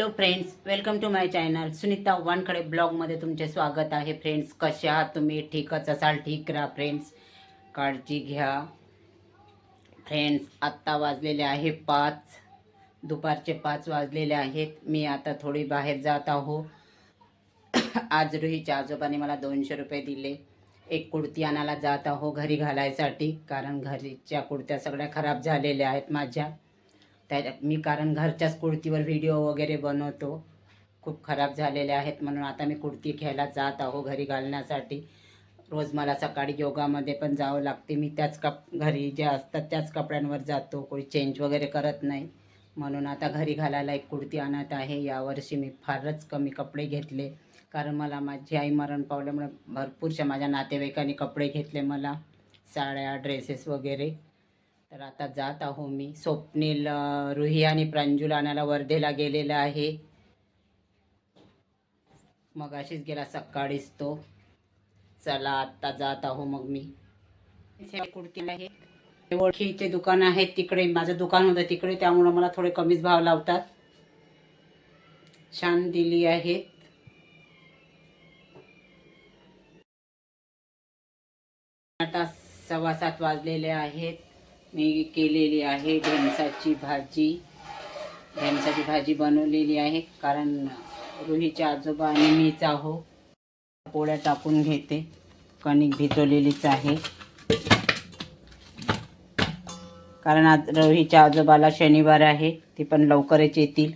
Hello friends welcome to my channel Sunita Wankhede ब्लॉगमध्ये तुमचे स्वागत आहे. फ्रेंड्स कसे आहात तुम्ही? ठीकच असाल? ठीक राहा फ्रेंड्स काळजी घ्या. फ्रेंड्स आत्ता वाजलेले आहे पाच. दुपारचे पाच वाजलेले आहेत. मी आता थोडी बाहेर जात आहो आज रुहीच्या आजोबाने मला दोनशे रुपये दिले. एक कुर्ती आणायला जात आहो घरी घालायसाठी. कारण घरीच्या कुर्त्या सगळ्या खराब झालेल्या आहेत माझ्या. त्या मी कारण घरच्याच कुर्तीवर व्हिडिओ वगैरे बनवतो. खूप खराब झालेले आहेत म्हणून आता मी कुर्ती घ्यायला जात आहो घरी घालण्यासाठी. रोज मला सकाळी योगामध्ये पण जावं लागते. मी त्याच कप घरी जे असतात त्याच कपड्यांवर जातो. कोणी चेंज वगैरे करत नाही. म्हणून आता घरी घालायला एक कुर्ती आणत आहे. यावर्षी मी फारच कमी कपडे घेतले. कारण मला माझी आई मरण पावल्यामुळे भरपूरशा माझ्या नातेवाईकांनी कपडे घेतले मला. साड्या ड्रेसेस वगैरे. तर आता जात आहो मी. स्वप्नील रुही आणि प्रांजूल आणायला वर्धेला गेलेला आहे. मग अशीच गेला सकाळीच तो. चला आत्ता जात आहो मग मी. हे आहे. हे ओळखीचे दुकान आहे तिकडे. माझं दुकान होतं तिकडे. त्यामुळं मला थोडे कमीच भाव लावतात. छान दिली आहेत. आता सव्वा सात वाजलेले आहेत. मी केलेली आहे ढेमसाची भाजी. ढेमसाची भाजी बनवलेली आहे कारण रुहीच्या आजोबा आणि मीच आहो. पोळ्या टाकून घेते. कणिक भिजवलेलीच आहे. कारण आज रोहीच्या आजोबाला शनिवार आहे ती पण लवकरच येतील.